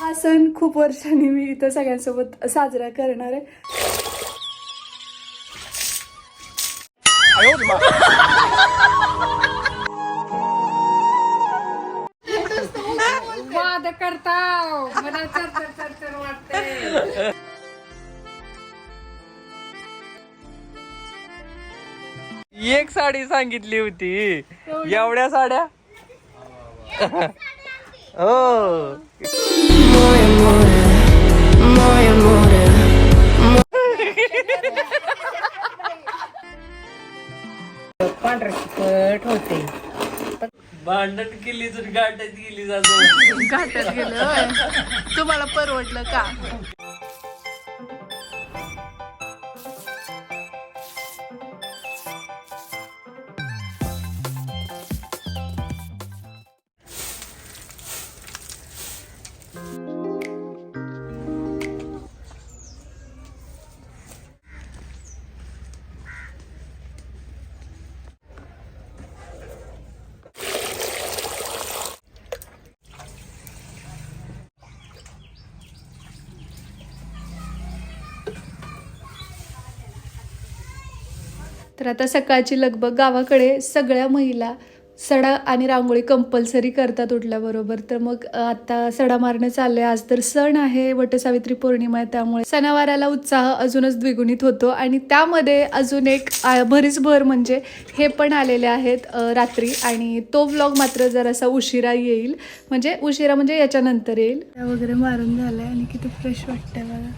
हा सण खूप वर्षांनी मी इथं सगळ्यांसोबत साजरा करणार आहे. वाद मला वाटते एक साडी सांगितली होती. एवढ्या साड्या? हो. पांढरं चिकट होते भांडण केली तर गाठत गेली जातो घाटात गेलं होय. तुम्हाला परवडलं का तर आता सकाळची लगबग गावाकडे सगळ्या महिला सडा आणि रांगोळी कंपल्सरी करतात उठल्याबरोबर. तर मग आता सडा मारणं चाललंय. आज तर सण आहे वटसावित्री पौर्णिमा आहे त्यामुळे सणावाराला उत्साह अजूनच द्विगुणित होतो. आणि त्यामध्ये अजून एक भरीच भर म्हणजे हे पण आलेले आहेत रात्री. आणि तो व्लॉग मात्र जरासा उशिरा येईल. म्हणजे उशिरा म्हणजे याच्यानंतर येईल. त्या वगैरे मारून झालाय आणि किती फ्रेश वाटतंय मला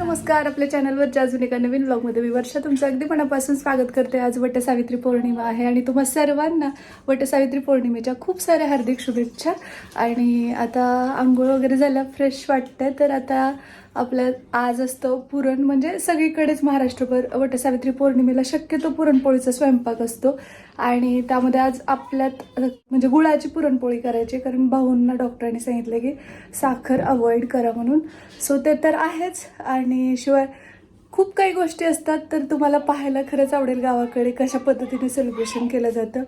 नमस्कार. आपल्या चॅनलवरच्या अजून एका नवीन ब्लॉगमध्ये मी वर्षा तुमचं अगदी मनापासून स्वागत करते. आज वटसावित्री पौर्णिमा आहे आणि तुम्हा सर्वांना वटसावित्री पौर्णिमेच्या खूप साऱ्या हार्दिक शुभेच्छा. आणि आता आंघोळ वगैरे झाला फ्रेश वाटतंय. तर आता आपल्या आज असतं पुरण म्हणजे सगळीकडेच महाराष्ट्रभर वटसावित्री पौर्णिमेला शक्यतो पुरणपोळीचा स्वयंपाक असतो. आणि त्यामध्ये आज आपल्यात म्हणजे गुळाची पुरणपोळी करायची कारण भाऊंना डॉक्टरांनी सांगितलं की साखर अवॉइड करा म्हणून. सो ते तर आहेच. आणि शिवाय खूप काही गोष्टी असतात तर तुम्हाला पाहायला खरंच आवडेल गावाकडे कशा पद्धतीने सेलिब्रेशन केलं जातं.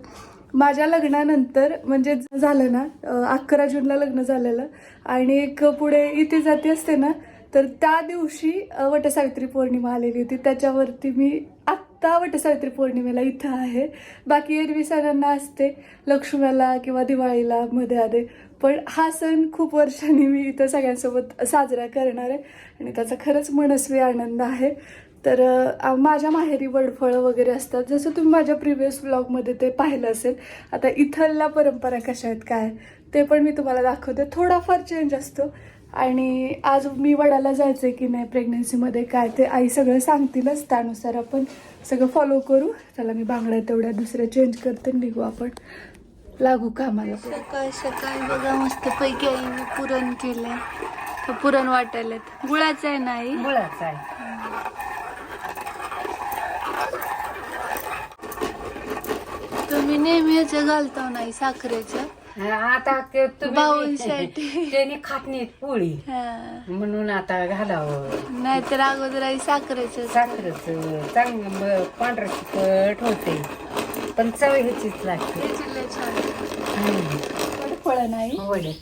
माझ्या लग्नानंतर म्हणजे झालं ना अकरा जूनला लग्न झालेलं. आणि एक पुढे इथे जाती असते ना तर त्या दिवशी वटसावित्री पौर्णिमा आलेली होती. त्याच्यावरती मी आत्ता वटसावित्री पौर्णिमेला इथं आहे. बाकी एरवी सणांना असते. लक्ष्मीला किंवा दिवाळीला मध्ये आधे. पण हा सण खूप वर्षांनी मी इथं सगळ्यांसोबत साजरा करणार आहे. आणि त्याचा खरंच मनस्वी आनंद आहे. तर माझ्या माहेरी वडफळं वगैरे असतात. जसं तुम्ही माझ्या प्रिव्हियस ब्लॉगमध्ये ते पाहिलं असेल. आता इथल्या परंपरा कशा आहेत काय ते पण मी तुम्हाला दाखवते. थोडाफार चेंज असतो. आणि आज मी वडाला जायचं आहे की नाही प्रेग्नन्सीमध्ये काय ते आई सगळं सांगतीलच त्यानुसार आपण सगळं फॉलो करू. चला मी बांगड्या तेवढ्या दुसऱ्या चेंज करते निघू आपण. लागू कामाला. सकाळ सकाळी बघा मस्त पैकी आईने पुरण केलंय. पुरण वाटायलेत. गुळाचं आहे ना आई? मुळाच आहे. तुम्ही नेहमी ह्याचं घालता नाही साखरेचं? आता ते तुम्ही. त्यांनी खात नाहीत पोळी. हा. म्हणून आता घालावं. नाहीतर अगोदर आई साखरेचं साखरच. चांगलं पांढरं चिकट होते. पण चव ह्याचीच लागते. वडफळ नाही? वडे.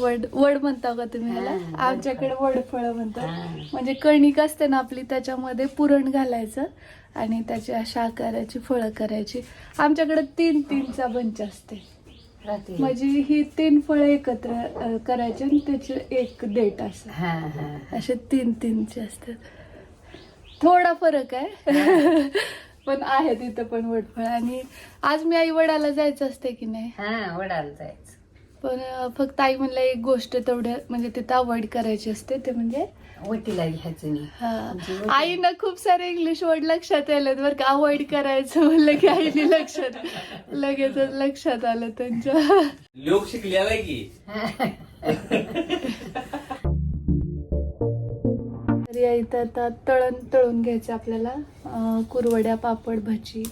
वड वड म्हणता का तुम्ही ह्याला? हा, आमच्याकडे वडफळ म्हणतात. म्हणजे कणिक असते ना आपली त्याच्यामध्ये पुरण घालायचं आणि त्याची अशा आकाराची फळं करायची. आमच्याकडे तीन तीनचा बंच असते. राहते म्हणजे ही तीन फळं एकत्र करायची आणि त्याचे एक देठ असं. हा हा. असे तीन तीनचे असतात. थोडा फरक आहे. पण आहे तिथं पण वडफळ आणि आज मी आई वडाला जायचं असते की नाही? हा वडाला जायचं. पण फक्त आई म्हणलं एक गोष्ट तेवढ्या म्हणजे तिथं अवॉइड करायची असते ते म्हणजे? वटीला घ्यायचं नाही. हा. आईनं खूप सारे इंग्लिश वर्ड लक्षात आलेत बरं का. अवॉइड करायचं म्हणलं की आईने लक्षात लगेचच लक्षात आलं त्यांच्या. लोक शिकलेला की. तरी आई तर आता तळण तळून घ्यायचं आपल्याला. कुरवड्या पापड भजी.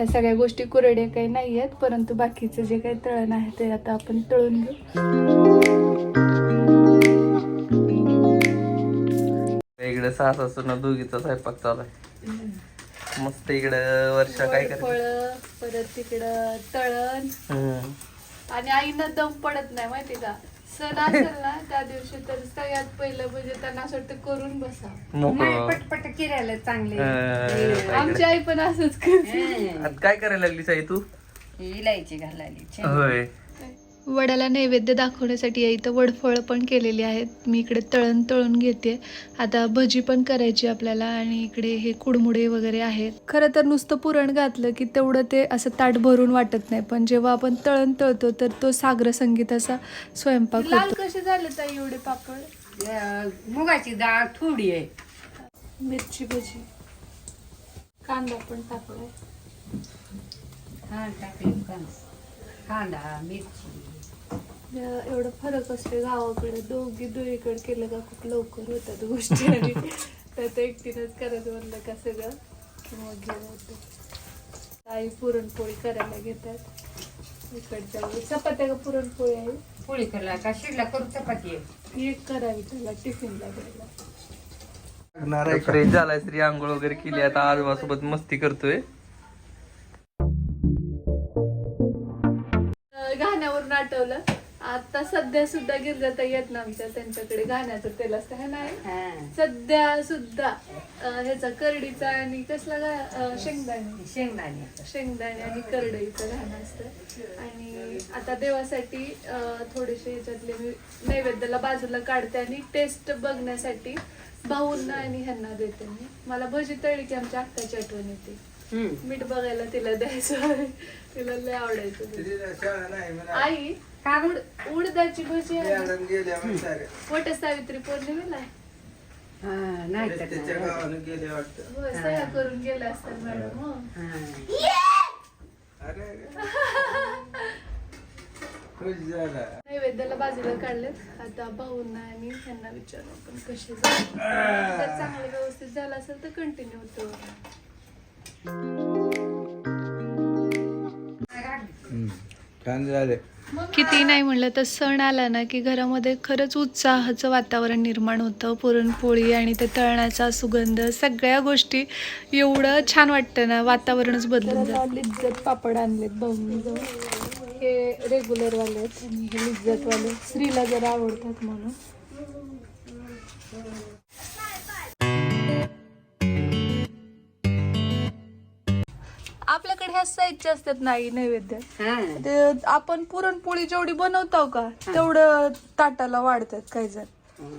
ह्या सगळ्या गोष्टी कुरड्या काही नाही आहेत परंतु बाकीचं जे काही तळण आहे ते आता आपण तळून घेऊ. इकडे सास असं दोघीचा स्वयंपाक चालू आहे. मस्त इकडं वर्षा काय करते? परत तिकडं तळण. आणि आईनं दम पडत नाही माहिती का? सण असेल ना त्या दिवशी तर सगळ्यात पहिलं म्हणजे त्यांना असं वाटतं करून बसा. नाही पटपट किरायला चांगले. अं, आमची आई पण असंच करते. हं. आता काय करायला लागली साई तू? इलायची घालायली छान. होय. वडाला नैवेद्य दाखवण्यासाठी या इथं वडफळ पण केलेली आहेत. मी इकडे तळण तळून घेते. आता भजी पण करायची आपल्याला आणि इकडे हे कुडमुडे वगैरे आहेत. खरं तर नुसतं पुरण घातलं की तेवढं ते असं ताट भरून वाटत नाही. पण जेव्हा आपण तळण तळतो तर तो सागर संगीत असा स्वयंपाक लाल कसे झाले ताई एवढे पापड? मुगाची डाळ थोडी आहे. मिरची भजी. कांदा पण टाकलाय. हा टाकली कांदा कांदा मिरची. एवढं फरक असते गावाकडे. दोघी दोघीकडे केलं का खूप लवकर होतात गोष्टी आणि त्यात एकटीनंच करायचं म्हणलं का सगळं. की मग घेऊन होतं आई पुरणपोळी करायला घेतात. इकडच्या वेळी चपात्या का पुरणपोळी आहे? पोळी करला का? शिडला करू चपाती आहे. एक करावी त्याला टिफिनला द्यायला. फ्रेश झालाय स्त्री आंघोळ वगैरे केली. आता आजोबासोबत मस्ती करतोय. अं, घाण्यावरून आठवलं. आता सध्या सुद्धा गिरजाता येत ना आमच्या त्यांच्याकडे घाण्याचं तेल असतं हे. नाही हा. सध्या सुद्धा अं, ह्याचा करडीचा आणि कसला गा अं, शेंगदाणे. शेंगदाणे. शेंगदाणे आणि करडईचं घाण असतं. आणि आता देवासाठी अं, थोडेसे ह्याच्यातले मी नैवेद्याला बाजूला काढते आणि टेस्ट बघण्यासाठी भाऊंना आणि ह्यांना देते मी. मला भजी तळली की आमच्या अक्काची आठवण येते. हम्म. मीठ बघायला तिला द्यायचं तिला लय आवडायचं. आई का बरं? उड- उडदाची भजी आहे ना? वट सावित्री पौर्णिमेला हा, नाही तर नाही. होय, सह्या करून गेल्या असतात मॅडम हो. हा. नैवेद्याला बाजूला काढलेत आता भाऊंना आणि ह्यांना विचारू आपण कसे झाले. जर चांगलं व्यवस्थित झालं असेल तर कंटिन्यू होतो किती नाही म्हणलं तर सण आला ना की घरामध्ये खरंच उत्साहाचं वातावरण निर्माण होतं पुरणपोळी आणि ते तळण्याचा सुगंध सगळ्या गोष्टी एवढं छान वाटतं ना वातावरणच बदलून जातं. लिज्जत पापड आणलेत भाऊंनी जाऊन हे रेग्युलर वाले आहेत आणि हे लिज्जत वाले स्त्रीला जरा आवडतात म्हणून. आपल्याकडे ह्या साईजचे असतात नाही नैवेद्य? हा. ते आपण पुरणपोळी जेवढी बनवतो का तेवढं ताटाला वाढतात काही जण.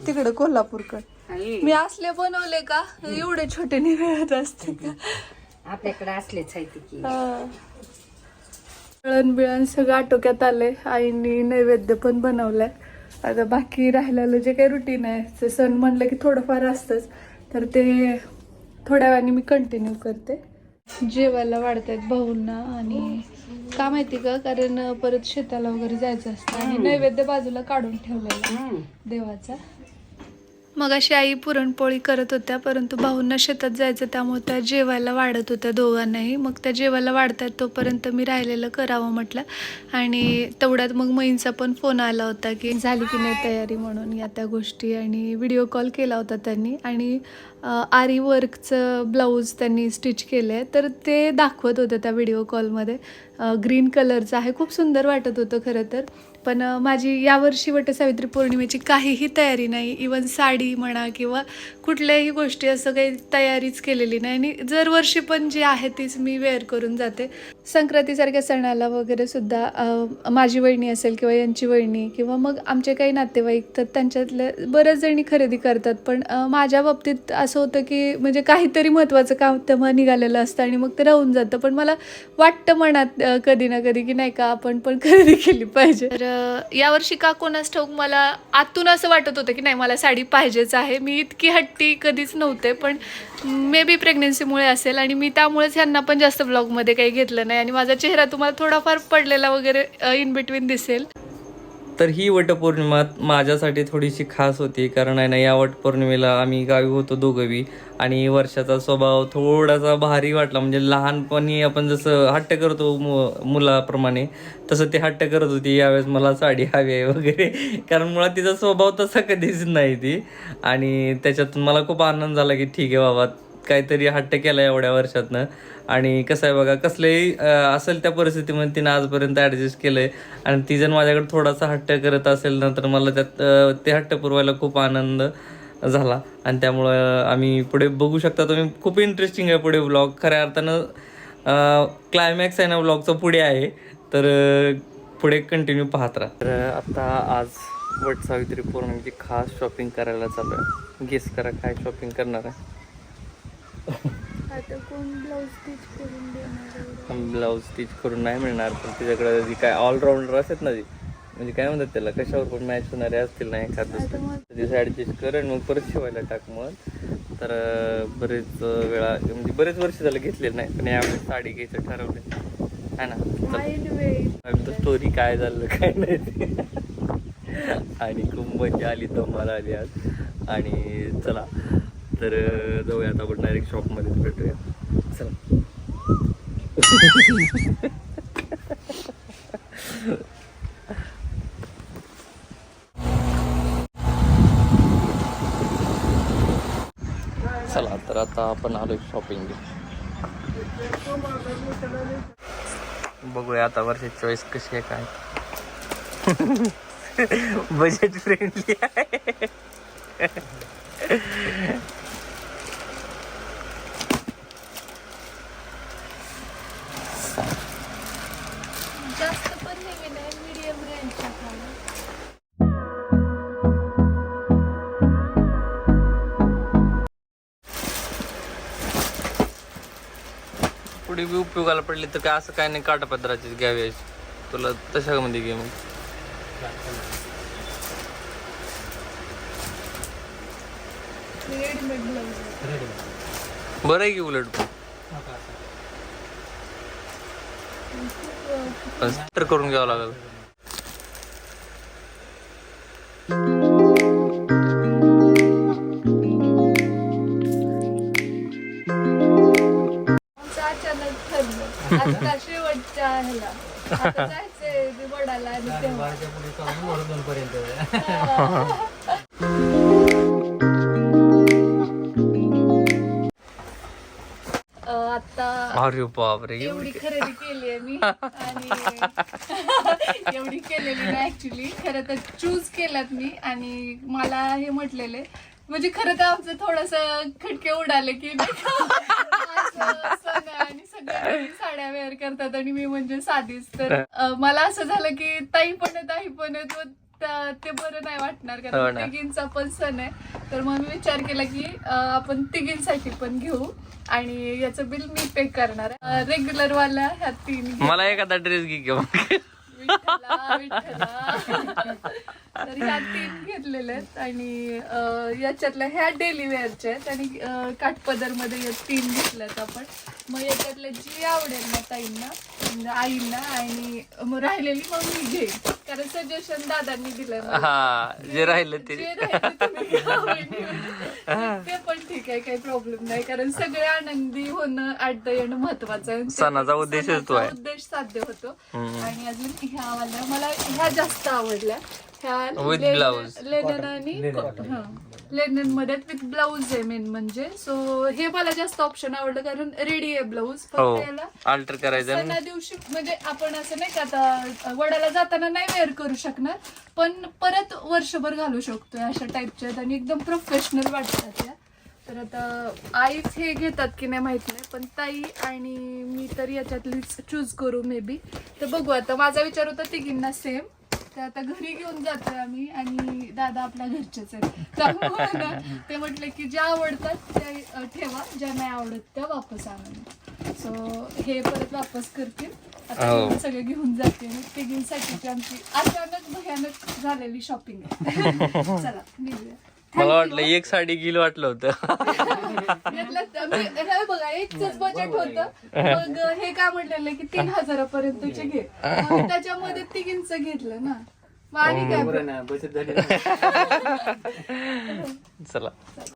तिकडे कोल्हापूरकडे. मी असले बनवले का एवढे छोटे निघत असते का? आपल्याकडे असलेच आहे की. तळण बिळण सगळं आटोक्यात आलंय. आईनी नैवेद्य पण बनवलंय. आता बाकी राहिलेलं जे काही रुटीन आहे ते सण म्हणलं की थोडंफार असतंच. तर ते थोड्या वेळाने मी कंटिन्यू करते. जेवायला वाढतायत भाऊंना आणि का माहिती का कारण परत शेताला वगैरे जायचं असतं आणि नैवेद्य बाजूला काढून ठेवलेला. देवाचा मग अशी आई पुरणपोळी करत होत्या परंतु भाऊंना शेतात जायचं त्यामुळे त्या जेवायला वाढत होत्या दोघांनाही. मग त्या जेवायला वाढतात तोपर्यंत मी राहिलेलं करावं म्हटलं. आणि तेवढ्यात मग मईंचा पण फोन आला होता की झाली की नाही तयारी म्हणून या त्या गोष्टी. आणि व्हिडिओ कॉल केला होता त्यांनी. आणि आरी वर्कचं ब्लाऊज त्यांनी स्टिच केलं आहे तर ते दाखवत होतं त्या व्हिडिओ कॉलमध्ये. ग्रीन कलरचं आहे. खूप सुंदर वाटत होतं खरं तर. पण माझी यावर्षी वटसावित्री पौर्णिमेची काहीही तयारी नाही. इवन साडी म्हणा किंवा कुठल्याही गोष्टी असं काही तयारीच केलेली नाही. आणि दरवर्षी पण जी आहे तीच मी वेअर करून जाते. संक्रांतीसारख्या सणाला वगैरे सुद्धा माझी वहिनी असेल किंवा यांची वहिनी किंवा मग आमचे काही नातेवाईक तर त्यांच्यातल्या बऱ्याच जणी खरेदी करतात. पण माझ्या बाबतीत असं होतं की म्हणजे काहीतरी महत्त्वाचं काम तेव्हा निघालेलं असतं आणि मग ते राहून जातं. पण मला वाटतं मनात कधी ना कधी की नाही का आपण पण खरेदी केली पाहिजे. तर यावर्षी का कोणास ठाऊक मला आतून असं वाटत होतं की नाही मला साडी पाहिजेच आहे. मी इतकी हट्टी कधीच नव्हते पण मे बी प्रेग्नेन्सीमुळे असेल आणि मी त्यामुळेच ह्यांना पण जास्त ब्लॉगमध्ये काही घेतलं नाही आणि माझा चेहरा तुम्हाला थोडाफार पडलेला वगैरे इन बिटवीन दिसेल. तर ही वटपौर्णिमा माझ्यासाठी थोडीशी खास होती. कारण आहे ना या वटपौर्णिमेला आम्ही गावी होतो दोघवी आणि वर्षाचा स्वभाव थोडासा भारी वाटला. म्हणजे लहानपणी आपण जसं हट्ट करतो मु मुलाप्रमाणे तसं ते हट्ट करत होती. यावेळेस मला साडी हवी आहे वगैरे. कारण मुळात तिचा स्वभाव तसा कधीच नाही ती. आणि त्याच्यातून मला खूप आनंद झाला की ठीक आहे बाबा काहीतरी हट्ट केला एवढ्या वर्षातनं. आणि कसं आहे बघा कसलंही असेल त्या परिस्थितीमध्ये तिनं आजपर्यंत ॲडजस्ट केलंय. आणि ती जर माझ्याकडे थोडासा हट्ट करत असेल ना तर मला त्यात ते हट्ट पुरवायला खूप आनंद झाला. आणि त्यामुळं आम्ही पुढे बघू शकता. तुम्ही खूप इंटरेस्टिंग आहे पुढे व्लॉग खऱ्या अर्थानं क्लायमॅक्स आहे ना व्लॉगचं पुढे आहे. तर पुढे कंटिन्यू पाहत राहा. तर आता आज वट सावित्री पौर्णिमेची खास शॉपिंग करायला चालू आहे गेस करा काय शॉपिंग करणार आहे. आता कोण ब्लाऊज स्टिच करून देणार ब्लाऊज स्टिच करून नाही मिळणार पण तिच्याकडे जी काय ऑलराऊंडर असतात ना जी म्हणजे काय म्हणतात त्याला कशावर पण मॅच होणारे असतील ना एखाद दिवस कर आणि मग परत शिवायला टाक मग. तर बरेच वेळा म्हणजे बरेच वर्ष झालं घेतलेलं नाही पण यावेळेस साडी घ्यायचं ठरवलं आहे ना. स्टोरी काय झालं काय नाही ते. आणि खूप मजा आली धमाला आली आज. आणि चला. तर जाऊया आता आपण डायरेक्ट शॉपमध्ये भेटूया. चला. चला तर आता आपण आलो शॉपिंग बघूया आता वर्षाची चॉईस कशी आहे काय. बजेट फ्रेंडली आहे. पुढे बी उपयोगाला पडली तर काय असं काय नाही काटापत्राचीच घ्यावी अशी. तुला तशामध्ये घे मग बरं आहे की उलट पण. करून घ्यावं लागेल आता जायचंय ते वडाला आणि तेव्हा. अं, आता अरे बापरे. एवढी खरेदी केली आहे मी आणि एवढी केलेली नाही ऍक्च्युली खरं तर चूज केलात मी आणि मला हे म्हटलेले म्हणजे खरं तर आमचं थोडस खटके उडाले की नाही का? असं साड्या वेअर करतात आणि मी म्हणजे साधीच तर अं, मला असं झालं की ताई पण आहे ताई पण आहे तो त्या- ते बरं नाही वाटणार हो कारण ना. तिघींचा पण सण आहे. तर मग मी विचार केला की अं, आपण तिघींसाठी पण घेऊ आणि याचं बिल मी पे करणार रेग्युलर वाला ह्या तीन घे- मला एखादा ड्रेस घे विठ्ठला. तर ह्या तीन घेतलेल्या आहेत आणि अं, याच्यातल्या ह्या डेली वेअरच्या आहेत आणि अं, काठपदरमध्ये या तीन घेतल्यात आपण मग याच्यातल्या जी आवडेल ना ताईंना म्हणजे आईंना आणि मग राहिलेली मग मी घेईन कारण सजेशन दादांनी मला. हा जे राहिलं ते जे राहिलं तुम्ही घ्या वहिनी. ते पण ठीक आहे काही प्रॉब्लेम नाही कारण सगळे आनंदी होणं ऍट द एंड महत्वाचं आहे. सणाचा उद्देशच तो आहे. सणाचा उद्देश साध्य होतो आणि अजून ह्या वाल्या मला ह्या जास्त आवडल्या blouse. लेनन आणि लेननमध्ये विथ ब्लाऊज आहे मेन म्हणजे. सो हे मला जास्त ऑप्शन आवडलं कारण रेडी आहे ब्लाऊज हो. फक्त याला अल्टर करायचं सणा दिवशी म्हणजे आपण असं नाही का आता वडाला जाताना नाही वेअर करू शकणार पण परत वर्षभर घालू शकतो अशा टाईपच्या आहेत आणि एकदम प्रोफेशनल वाटतात या. तर आता आईच हे घेतात की नाही माहीत नाही पण ताई आणि मी तर याच्यातलीच चूज करू मे बी तर बघू आता. माझा विचार होता तिघींना सेम तर आता घरी घेऊन जातोय आम्ही आणि दादा आपल्या घरचेच आहेत. त्यामुळे ना ते म्हटले की ज्या आवडतात त्या ठेवा ज्या नाही आवडत त्या वापस आणा. सो हे परत वापस करतील. आता हो. घेऊन सगळे घेऊन जाते तिघींसाठी आमची अचानक भयानक झालेली शॉपिंग आहे. चला निघूया. मला वाटलं एक साडी घेईल वाटलं होतं. यातलं त- मी- हे बघा एकच बजेट होतं. मग हे काय म्हटलेलं की तीन हजारापर्यंतचे घे. मग त्याच्यामध्ये तिघींचं घेतलं ना. मग आणि काय बचत झाली चला.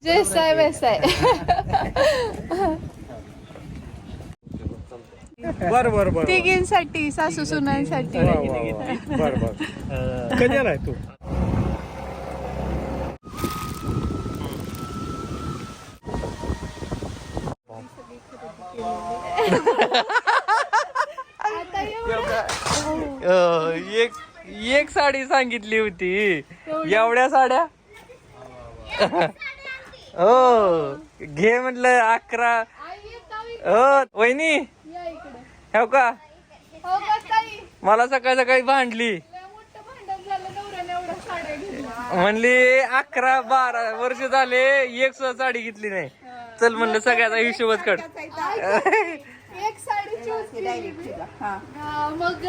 जैसा आहे वैसा आहे बर बर बर तिघींसाठी सासू सुनांसाठी. बर बर. कधी आलाय तू? अं, एक एक साडी सांगितली होती. एवढ्या साड्या? हो घे म्हटलं अकरा. हो वहिनी हो का? हो मला सकाळ सकाळी भांडली. म्हणली अकरा बारा वर्ष झाले एक सुद्धा साडी घेतली नाही. चल म्हणलं सगळ्याचा हिशोबच काढ. एक साडी चूज केली मी. हा, मग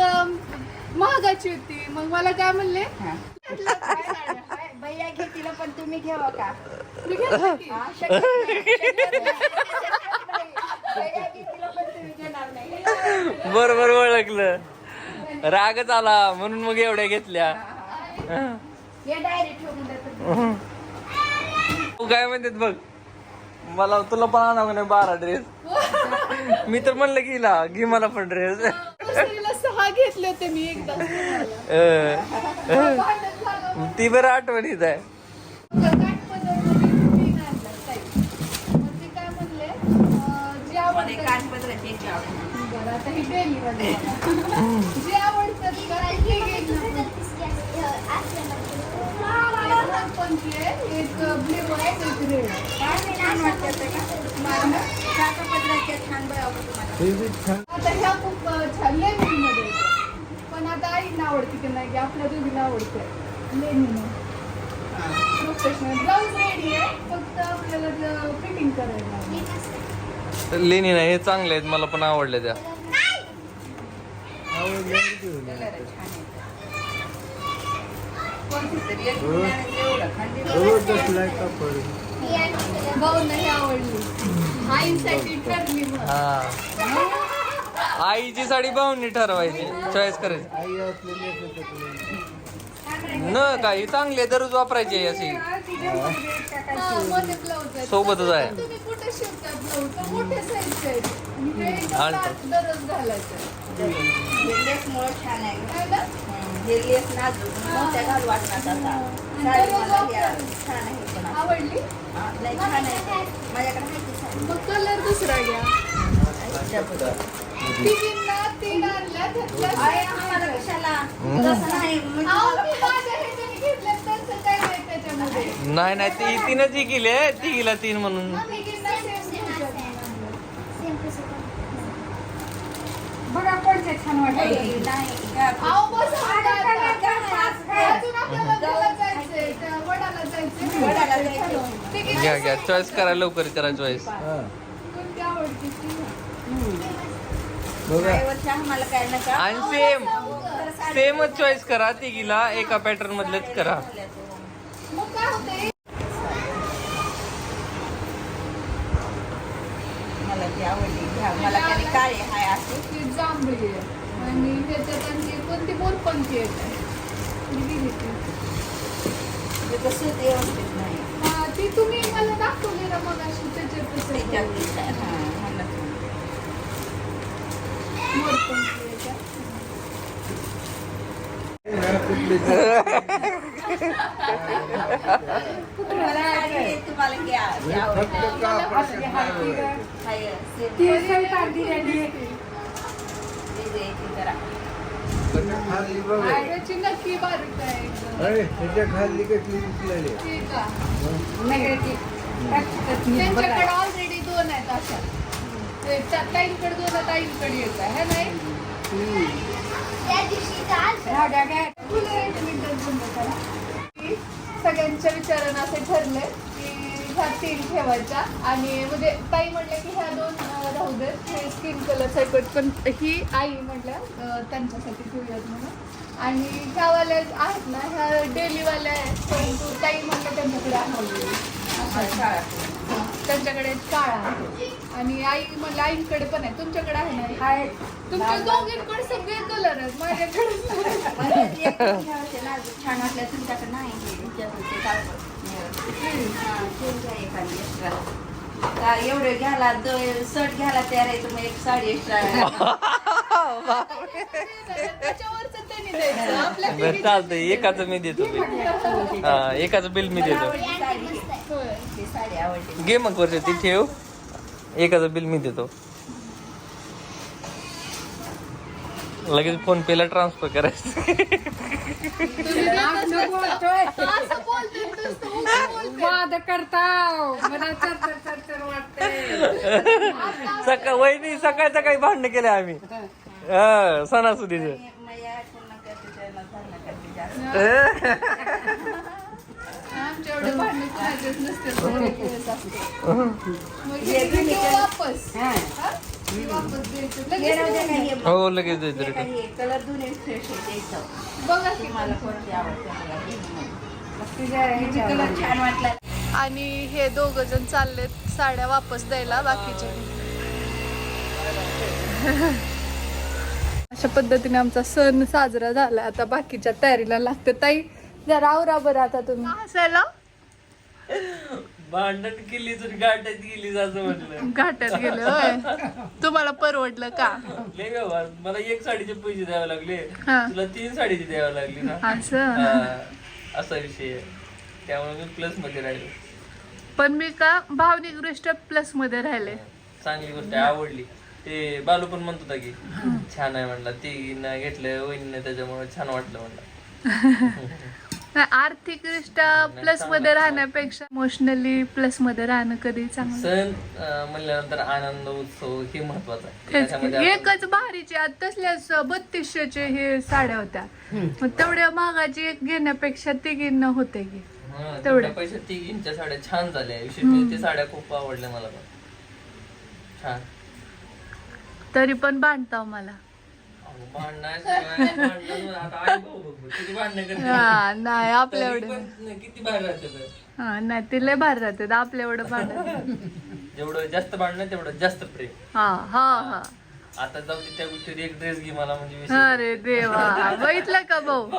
महागाची होती. मग मला काय म्हणले? भैया घेतील पण तुम्ही घेवा का मी घेतलं की. बरोबर ओळखलं. रागच आला म्हणून मग एवढ्या घेतल्या. हे. डायरेक्ट तू काय म्हणतात बघ? मला तुला पण आणावं नाही बारा ड्रेस मी तर म्हणलं की हिला, घे मला पण ड्रेस सहा घेतले होते मी एकदा. ती बरं आठवणीत आहे. जे आवडतं कानपत्राची याची आवड. बरं आता आवडतं का? कागदपत्राचे छान बरं आवडतं मला. आता ह्या खूप अं, छान लेनिनमध्ये येतं. पण आता आईना आवडते की नाही की आपल्या आवडते लेनिन प्रोफेशनल ब्लाऊज रेडी आहे फक्त आपल्याला फिटिंग करायला आहे. लेणी नाही हे चांगले आहेत मला पण आवडल्या त्या आवडली आईसाठी ठरली मग हा आईची साडी पाहून ठरवायची. चॉईस करायची न काही चांगली दररोज वापरायची अशी हा. सोबतच आहे. तुम्ही कुठे शिवता ब्लाऊज तर मोठे साईजचे आहेत आणि ते एकदम आणतो. लाट दररोज घालायचं हे लेसमुळं छान आहे काय ना? लेस नाजूक मोठ्या घालू वाटणार आता आणि साडी दररोज मला घ्या. वापरायची. छान आहे पण आवडली छान आहे माझ्याकडे आहे ती साडी. मग कलर दुसरा घ्या त्याच्याबद्दल. तिघींना तीन आणल्या त्यातल्या अरे, आम्हाला कशाला तसं नाही म्हणजे अहो, मला- मी माझ्या ह्याच्याने घेतल्यात त्यांचं काय नाही नाही ती तिनं जी केली आहे. तिघीला तीन म्हणून. बघा कोणते छान वाटते घ्या घ्या. चॉईस करा लवकर करा चॉईस कोणती आवडती ती? ड्रायव्हरच्या आम्हाला काय नका. आणि सेम सेमच चॉईस करा तिघीला. एका पॅटर्न मधलंच करा. मला ती आवडली. घ्या मला कधी काळे हाय असे. ती जांभळी आहे. आणि ह्याच्यात आणखी कोणती मोरपंखी आहे ती दिली ती. ते कसं ते व्यवस्थित नाही. हा, ती तुम्ही मला दाखवली ना मग अशी त्याच्यात त्याच्यात हां? मला त्याच्या कसली दिसलेली त्यांच्याकडे ऑलरेडी दोन आहेत अशा ताईंकडे दोन आहेत ताईंकडे येत आहे नाही सगळ्यांच्या विचारानं असे ठरले की ह्या तीन ठेवायच्या. आणि म्हणजे ताई म्हणल्या की ह्या दोन राहू देत. हे स्किन कलर आहे पण ही आई म्हटल्या त्यांच्यासाठी ठेवूयात म्हणून. आणि ह्यावाल्या आहेत ना ह्या डेलीवाल्या आहेत. परंतु ताई म्हणल्या त्यांच्याकडे शाळा. त्यांच्याकडे काळा आणि आई म्हणलं आईकडे पण आहे. तुमच्याकडे आहे ना? हाय. तुमच्या दोघींकडे सगळे कलर आहेत माझ्याकडे छान तुमच्याकडे नाही एवढं घ्यायला शर्ट घ्यायला तयार आहे मग एक साडी एक्स्ट्रा त्याच्यावरच त्यांनी द्यायचं आपल्या बरं चालतंय एकाचं मी देतो बिल हा एकाचं बिल मी देतो. साडी आवडली. घे मग वर्ष ती ठेव. एकाचं बिल मी देतो. लगेच फोन पेला ट्रान्सफर करायचं. वाद करताव. मला चरचर चरचर वाटते सकाळ वहिनी सकाळ सकाळी भांडणं केले आम्ही. हा, सणासुदीचे. करते करते हे. हे. वापस. हा? लगेच द्यायचं कलर फ्रेश बघा की कोणती आवडते मला छान वाटला आणि हे दोघ जण चाललेत साड्या वापस द्यायला बाकीचे. अशा पद्धतीने आमचा सण साजरा झाला. आता बाकीच्या तयारीला लागते. ताई जरा आवरा बरं आता तुम्ही. हसायला? भांडण केली तर गाठ्यात गेली असं म्हटलं. घाटात गेले होय. तुम्हाला परवडलं का? लय व्यवहार. मला एक साडीचे पैसे द्यावे लागले. हा. तुला तीन साडीचे द्यावे लागली ना? असं? हा, असा विषय आहे. त्यामुळे मी प्लसमध्ये राहिलो. पण मी का भावनिक दृष्ट्या प्लसमध्ये राहिले? चांगली गोष्ट आहे आवडली. ते बालू पण म्हणत होता की छान आहे म्हणला. ती घेतलं वहिनीने त्याच्यामुळे छान वाटलं म्हणला. आर्थिकदृष्ट्या प्लसमध्ये राहण्यापेक्षा इमोशनली प्लसमध्ये राहणं कधी चांगलं सण अं, म्हणल्यानंतर आनंद उत्सव हे महत्त्वाचा आहे. तेच त्याच्यामध्ये की. आपण- एकच भारीची आता तसल्याच बत्तीसशेचे हे साड्या होत्या. मग तेवढ्या महागाची एक घेण्यापेक्षा ती घेणं होते की. हा, तेवढ्या. पैशात तिघींच्या साड्या छान झाल्या. विशेष म्हणजे ते साड्या खूप आवडल्या मला पण. छान. तरी पण बांधताव मला. हा नाही आपल्या एवढं किती बाहेर राहते हा नाही ते लय बाहेर राहते आपल्या एवढं भांडण जेवढं जास्त भांडण तेवढं जास्त प्रेम हा हा हा आता जाऊ त्या गोष्टी एक ड्रेस घे मला म्हणजे अरे देवा बघितलं का भाऊ